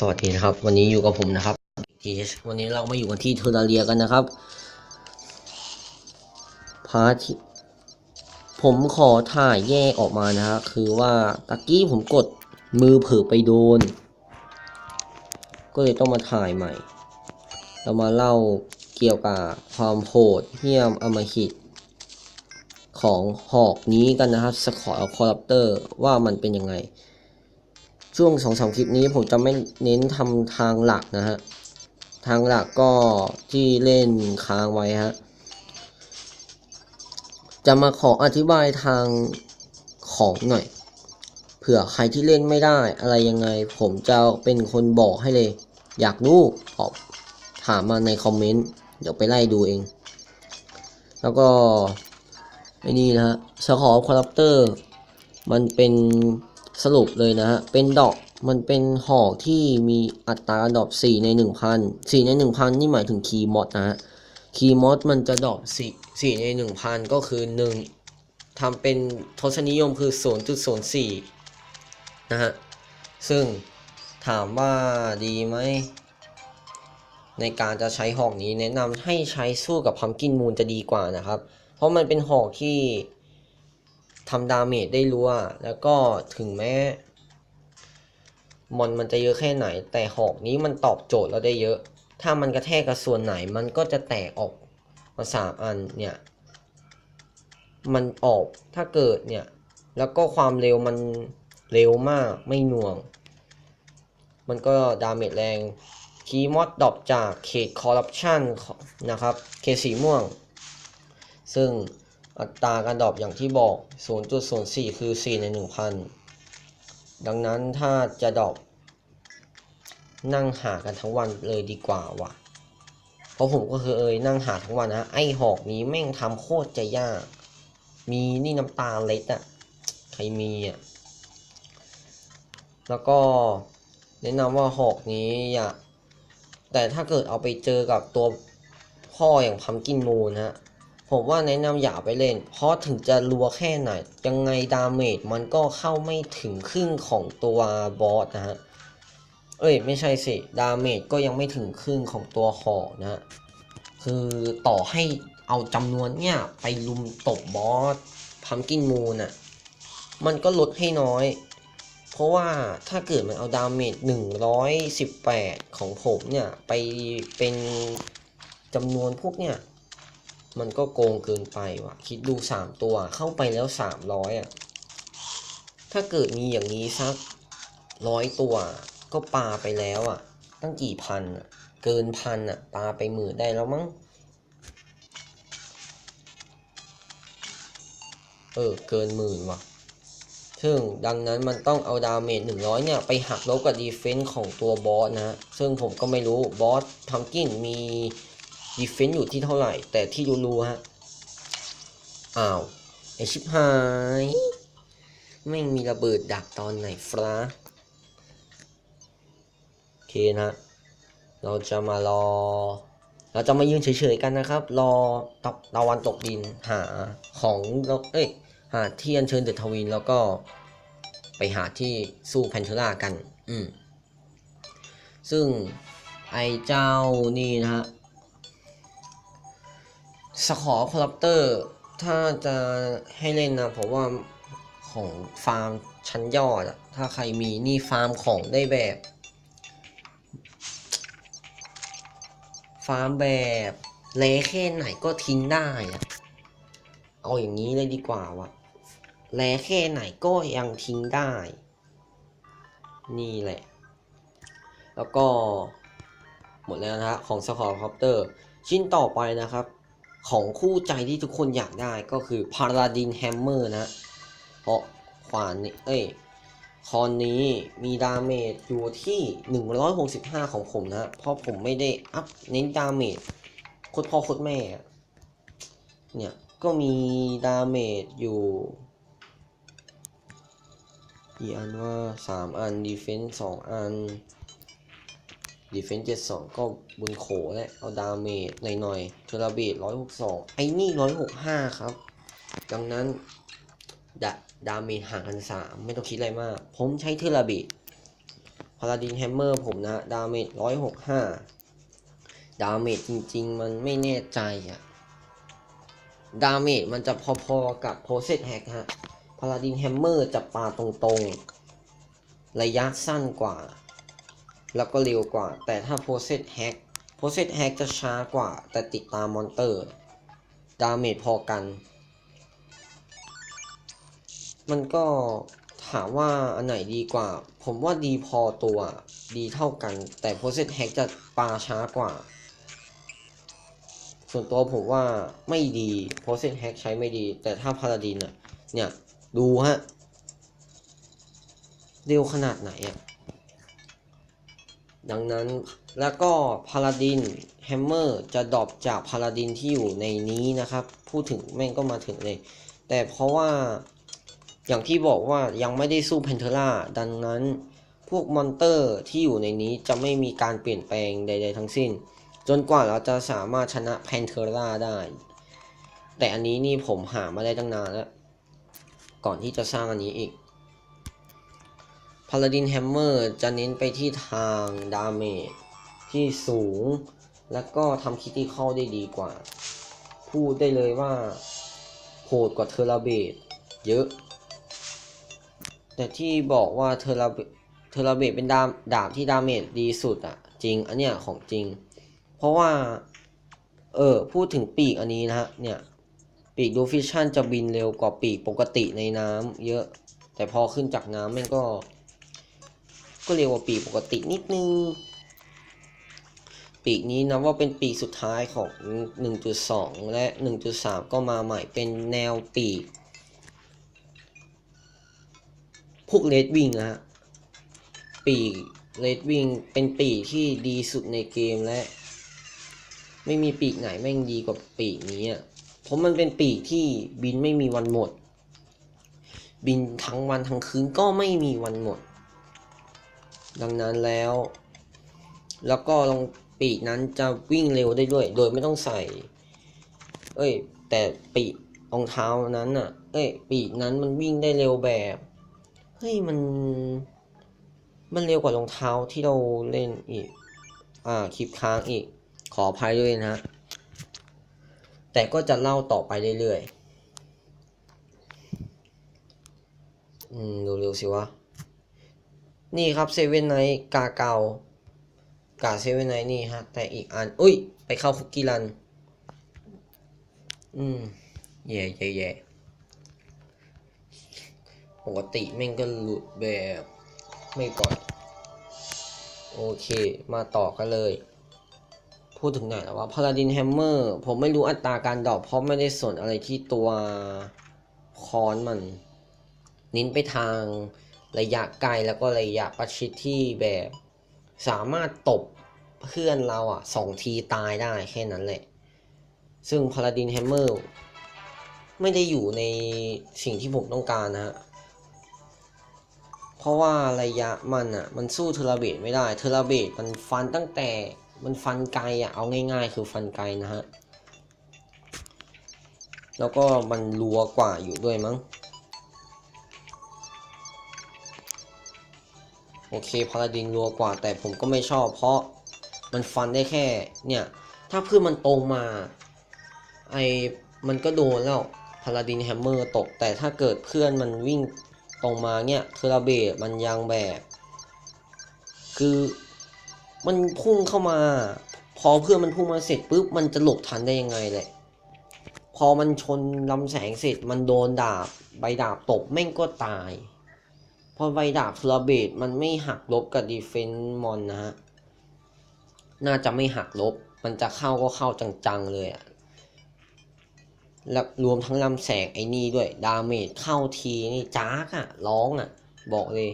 สวัสดีนะครับ วันนี้อยู่กับผมนะครับ TH วันนี้เรามาอยู่กันที่เทอร์เรียกันนะครับพาร์ทผมขอถ่ายแยกออกมานะฮะคือว่าตะกี้ผมกดมือเผลอไปโดน ก็เลยต้องมาถ่ายใหม่ เรามาเล่าเกี่ยวกับความโหดเหี้ยมอำมหิต ของหอกนี้กันนะครับสคอร์คอรัปเตอร์ว่ามันเป็นยังไง ช่วงสองสามคลิปนี้ผมจะไม่เน้นทำทางหลักนะฮะ ทางหลักก็ที่เล่นค้างไว้ฮะ จะมาขออธิบายทางของหน่อย เผื่อใครที่เล่นไม่ได้อะไรยังไง ผมจะเป็นคนบอกให้เลย อยากรู้ตอบถามมาในคอมเมนต์ เดี๋ยวไปไล่ดูเอง แล้วก็ไอ้นี่นะฮะสคอร์คอรัปเตอร์ มันเป็น สรุปเลยนะฮะ เป็นดอกมันเป็นหอกที่มีอัตราดอก4 ใน 1,000 4 ใน 1,000 นี่หมายถึงคีย์มอดนะฮะ คีย์มอดมันจะดอก4 4 ใน 1,000 ก็คือ 1ทำเป็นทศนิยมคือ 0.04 นะฮะ ซึ่งถามว่าดีไหม ในการจะใช้หอกนี้แนะนำให้ใช้สู้กับพัมกินมูนจะดีกว่านะครับ เพราะมันเป็นหอกที่ ทำดาเมจได้รัว แล้วก็ถึงแม้มอนมันจะเยอะแค่ไหน แต่หอกนี้มันตอบโจทย์เราได้เยอะ ถ้ามันกระแทกกับส่วนไหนมันก็จะแตกออกมาสามอันเนี่ย มันออกถ้าเกิดเนี่ย แล้วก็ความเร็วมันเร็วมากไม่หน่วง มันก็ดาเมจแรง คีมอดดอปจากเขตคอร์รัปชันนะครับ เขตสีม่วง ซึ่ง อัตราการดรอปอย่างที่บอก 0.04 คือ 4 ใน 1,000 ดังนั้นถ้าจะดรอปนั่งหากันทั้งวันเลยดีกว่าว่ะ เพราะผมก็คือเอยนั่งหาทั้งวันนะ ไอหอกนี้แม่งทำโคตรจะยาก มีนี่น้ำตาเล็ดอะใครมีอะแล้วก็แนะนำว่าหอกนี้อย่าแต่ถ้าเกิดเอาไปเจอกับตัวพ่ออย่างพัมกินมูนฮะ ผมว่าแนะนำอย่าไปเล่น เพราะถึงจะรัวแค่ไหน ยังไงดาเมจมันก็เข้าไม่ถึงครึ่งของตัวบอสนะฮะ เอ้ย ไม่ใช่สิ ดาเมจก็ยังไม่ถึงครึ่งของตัวหอกนะ คือต่อให้เอาจำนวนเนี่ย ไปลุมตบบอสพัมกินมูนอะ มันก็ลดให้น้อย เพราะว่าถ้าเกิดมันเอาดาเมจ118 ของผมเนี่ย ไปเป็นจำนวนพวกเนี่ย มันก็โกงเกินไปว่ะ คิดดู3ตัวเข้าไปแล้ว300อะ ถ้าเกิดมีอย่างนี้สักร้อยตัว ก็ปาไปแล้วอะ ตั้งกี่พันอะ เกินพันอะ ปาไปหมื่นได้แล้วมั้ง เออ เกินหมื่นว่ะ ซึ่งดังนั้นมันต้องเอาดาเมจ100เนี่ย ไปหักลบกับดีเฟนส์ของตัวบอสนะ ซึ่งผมก็ไม่รู้บอสพัมกินมี ดีเฟนส์อยู่ที่เท่าไหร่ แต่ที่รู้ๆฮะ อ้าว ไอชิบหาย ไม่มีระเบิดดักตอนไหนฟราโอเคนะ เราจะมารอ เราจะมายืนเฉยๆกันนะครับ รอตะตะวันตกดินหาของเราเอ้ย หาที่อัญเชิญเดอะทวินแล้วก็ไปหาที่สู้แพนเทล่ากัน อืม ซึ่งไอเจ้านี่นะฮะ สขอคอรัปเตอร์ถ้าจะให้เล่นนะผมว่าของฟาร์มชั้นยอดอะถ้าใครมีนี่ฟาร์มของได้แบบ ฟาร์มแบบเลแค่ไหนก็ทิ้งได้อะเอาอย่างนี้เลยดีกว่าวะแลแค่ไหนก็ยังทิ้งได้ นี่แหละ แล้วก็หมดแล้วนะฮะของสคอร์คอปเตอร์ ชิ้นต่อไปนะครับ ของคู่ใจที่ทุกคนอยากได้ก็คือพาราดินแฮมเมอร์นะ เพราะขวานนี้เอ้ยคอนนี้มีดาเมจอยู่ที่ 165 ของผมนะ เพราะผมไม่ได้อัพเน้นดาเมจโคตรพ่อโคตรแม่ เนี่ย ก็มีดาเมจอยู่กี่อันว่า 3 อันดีเฟนส์2อัน ดีเฟนส์72ก็บุญโขแหละเอาดาเมจหน่อยๆเทราเบต162ไอ้นี่165ครับ ดังนั้นดาดาเมจห่างกัน3ไม่ต้องคิดอะไรมาก ผมใช้เทราเบตพาราดินแฮมเมอร์ผมนะ ดาเมจร้อยหกห้าดาเมจจริง ๆ มันไม่แน่ใจอะดาเมจมันจะพอๆกับโพเซตแฮกฮะพาราดินแฮมเมอร์จะปาตรงๆ ระยะสั้นกว่า แล้วก็เร็วกว่า แต่ถ้าโพเซตแฮกโพเซตแฮกจะช้ากว่า แต่ติดตามมอนเตอร์ ดาเมจพอกัน มันก็ถามว่าอันไหนดีกว่า ผมว่าดีพอตัวดีเท่ากัน แต่โพเซตแฮกจะปาช้ากว่า ส่วนตัวผมว่าไม่ดีโพเซตแฮกใช้ไม่ดี แต่ถ้าพาราดินอะเนี่ย ดูฮะ เร็วขนาดไหนอะ ดังนั้นแล้วก็พาราดินแฮมเมอร์จะดรอปจากพาราดินที่อยู่ในนี้นะครับ พูดถึงแม่งก็มาถึงเลย แต่เพราะว่าอย่างที่บอกว่ายังไม่ได้สู้เพนเทล่าดังนั้นพวกมอนเตอร์ที่อยู่ในนี้จะไม่มีการเปลี่ยนแปลงใด ๆ ทั้งสิ้น จนกว่าเราจะสามารถชนะเพนเทล่าได้ แต่อันนี้นี่ผมหามาได้ตั้งนานแล้ว ก่อนที่จะสร้างอันนี้อีก พา l าดินแฮมเมอร์จะเน้นไปที่ทางดาเมจที่สูง แล้วก็ทำคิติคอลได้ดีกว่า พูดได้เลยว่าโหดกว่าเทอร์เบตเยอะ แต่ที่บอกว่าเทอร์เบเทอร์เบตเป็นดาบดาบที่ดาเมจดีสุดอะจริง อันเนี้ยของจริง เพราะว่า เออ พูดถึงปีกอันนี้นะฮะ เนี่ย ปีกดูฟิชชั่นจะบินเร็วกว่าปีกปกติในน้ำเยอะ แต่พอขึ้นจากน้ำมันก็ ก็เร็วกว่าปีกปกตินิดนึง ปีกนี้นะว่าเป็นปีกสุดท้ายของ 1.2 และ 1.3 ก็มาใหม่เป็นแนวปีก พวกเลดวิงนะฮะปีกเลดวิงเป็นปีกที่ดีสุดในเกมและ ไม่มีปีกไหนแม่งดีกว่าปีกนี้อะเพราะมันเป็นปีกที่บินไม่มีวันหมด บินทั้งวันทั้งคืนก็ไม่มีวันหมด ดังนั้นแล้ว แล้วก็ลงปีกนั้นจะวิ่งเร็วได้ด้วย โดยไม่ต้องใส่ เอ้ย แต่ปีกรองเท้านั้นอะ เอ้ย ปีกนั้นมันวิ่งได้เร็วแบบ เฮ้ย มัน มันเร็วกว่ารองเท้าที่เราเล่นอีก อ่า คลิปค้างอีก ขออภัยด้วยนะ แต่ก็จะเล่าต่อไปเรื่อยๆ อืม เร็วๆสิวะ นี่ครับเซเว่นไนท์กาเกากาเซเว่นไนท์นี่ฮะ แต่อีกอัน อุ้ย ไปเข้าฟุกิรัน อืมแย่แย่แย่ปกติแม่งก็หลุดแบบไม่ปล่อย โอเค มาต่อกันเลย พูดถึงไหนแล้วว่าพาราดินแฮมเมอร์ผมไม่รู้อัตราการดรอกเพราะไม่ได้สนอะไรที่ตัวคอนมัน นิ้นไปทาง ระยะไกลแล้วก็ระยะประชิดที่แบบสามารถตบเพื่อนเราอะสองทีตายได้แค่นั้นแหละ ซึ่งพาราดินแฮมเมอร์ไม่ได้อยู่ในสิ่งที่ผมต้องการนะฮะ เพราะว่าระยะมันอะ มันสู้เทอร์เบตไม่ได้ เทอร์เบตมันฟันตั้งแต่มันฟันไกลอะ เอาง่ายๆ คือฟันไกลนะฮะ แล้วก็มันรัวกว่าอยู่ด้วยมั้ง โอเคพาราดินรัวกว่า แต่ผมก็ไม่ชอบ เพราะมันฟันได้แค่ เนี่ย ถ้าเพื่อนมันตรงมา ไอมันก็โดนแล้วพาราดินแฮมเมอร์ตก แต่ถ้าเกิดเพื่อนมันวิ่งตรงมาเนี่ยเทร์เบตมันยังแบบ คือมันพุ่งเข้ามา พอเพื่อนมันพุ่งมาเสร็จปุ๊บมันจะหลบทันได้ยังไงแหละพอมันชนลำแสงเสร็จมันโดนดาบใบดาบตกแม่งก็ตาย พอใบดาบเทอเบตมันไม่หักลบกับดีเฟนส์มอนนะฮะ น่าจะไม่หักลบ มันจะเข้าก็เข้าจังๆเลยอะแล้วรวมทั้งลำแสงไอ้นี่ด้วย ดาเมจเข้าทีนี่จ้ากอะร้องอะบอกเลย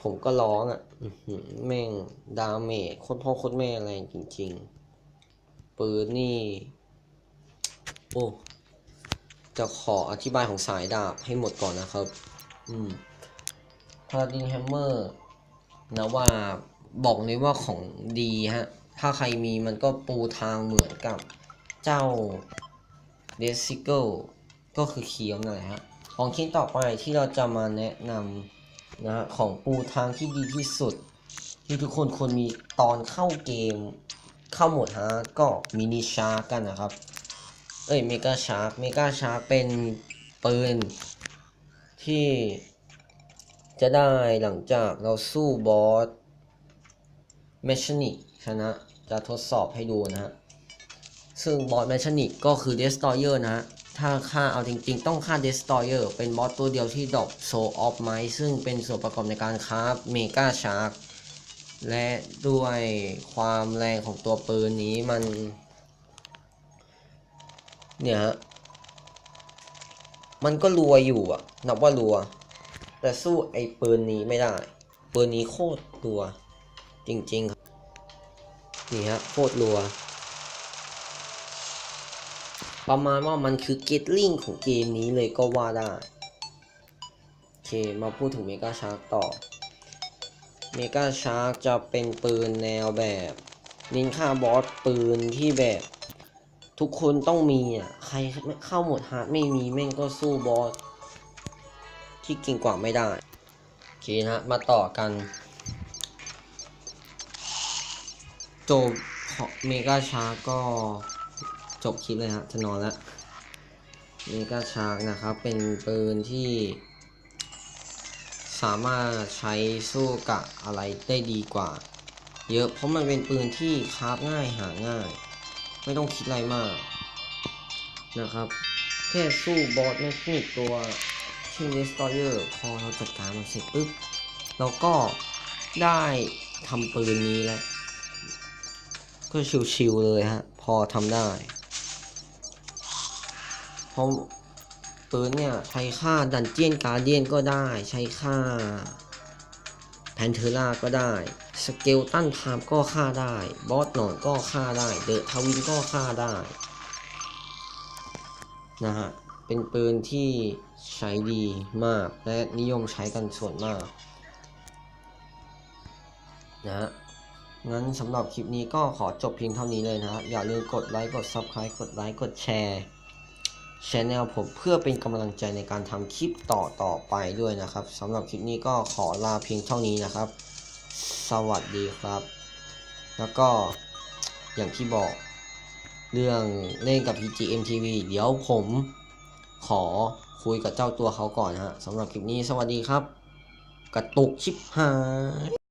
ผมก็ร้องอะแม่ง ดาเมจโคตรพ่อโคตรแม่แรจริง ๆ ปืนนี่ โอ้ จะขออธิบายของสายดาบให้หมดก่อนนะครับ อืมพาราดินแฮมเมอร์นะว่าบอกเลยว่าของดีฮะ ถ้าใครมีมันก็ปูทางเหมือนกับเจ้าเดซิเกิลก็คือเคียวนั่นแหละฮะ ของชิ้นต่อไปที่เราจะมาแนะนำนะฮะของปูทางที่ดีที่สุด ที่ทุกคนควรมีตอนเข้าเกมเข้าหมดฮาร์ดก็มินิชาร์กกันนะครับ เอ้ยเมกาชาร์กเมกาชาร์กเป็นปืน ที่จะได้หลังจากเราสู้บอสเมชนิกชนะจะทดสอบให้ดูนะฮะ ซึ่งบอสเมชนิกก็คือเดสตอยเออร์นะฮะ ถ้าฆ่าเอาจริงๆ ต้องฆ่าเดสตอยเออร์เป็นบอสตัวเดียวที่ดรอปโซออฟไมซึ่งเป็นส่วนประกอบในการคราฟเมกาชาร์กและด้วยความแรงของตัวปืนนี้มัน เนี่ยฮะ มันก็รัวอยู่อะนับว่ารัว แต่สู้ไอ้ปืนนี้ไม่ได้ ปืนนี้โคตรรัว จริงๆครับนี่ฮะโคตรรัว ประมาณว่ามันคือเกตลิงของเกมนี้เลยก็ว่าได้ โอเค มาพูดถึงเมกาชาร์กต่อ เมกาชาร์กจะเป็นปืนแนวแบบ นินค่าบอสปืนที่แบบ ทุกคนต้องมีอะ ใครเข้าหมดฮาร์ดไม่มีแม่งก็สู้บอสที่เก่งกว่าไม่ได้ โอเคนะมาต่อกัน จบเมกาชาร์กก็จบคลิปเลยฮะจะนอนแล้วเมกาชาร์กนะครับ เป็นปืนที่สามารถใช้สู้กับอะไรได้ดีกว่า เยอะเพราะมันเป็นปืนที่คราฟง่ายหาง่าย ไม่ต้องคิดอะไรมากนะครับ แค่สู้บอสไม่ขึ้ตัวเช่น Destroyer พอเราจัดการมันเสร็จปุ๊บเราก็ได้ทำปืนนี้แล้ว ก็ชิวๆเลยฮะ พอทำได้เพราะปืนเนี่ย ใช้ค่าดันเจียนการเดียนก็ได้ใช้ค่า แพนเทอร่าก็ได้ สเกลตันพามก็ฆ่าได้ บอสหนอนก็ฆ่าได้ เดอะทวินก็ฆ่าได้นะฮะ เป็นปืนที่ใช้ดีมากและนิยมใช้กันส่วนมากนะฮะงั้นสำหรับคลิปนี้ก็ขอจบเพียงเท่านี้เลยนะฮะอย่าลืมกดไลค์ กด Subscribe กดไลค์ กดแชร์ ช anel ผมเพื่อเป็นกำลังใจในการทำคลิปต่อต่อไปด้วยนะครับสำหรับคลิปนี้ก็ขอลาเพียงเท่านี้นะครับ สวัสดีครับ แล้วก็อย่างที่บอกเรื่องเล่นกับ PGM TV เดี๋ยวผมขอคุยกับเจ้าตัวเขาก่อนฮะสำหรับคลิปนี้สวัสดีครับ กระตุกชิบหาย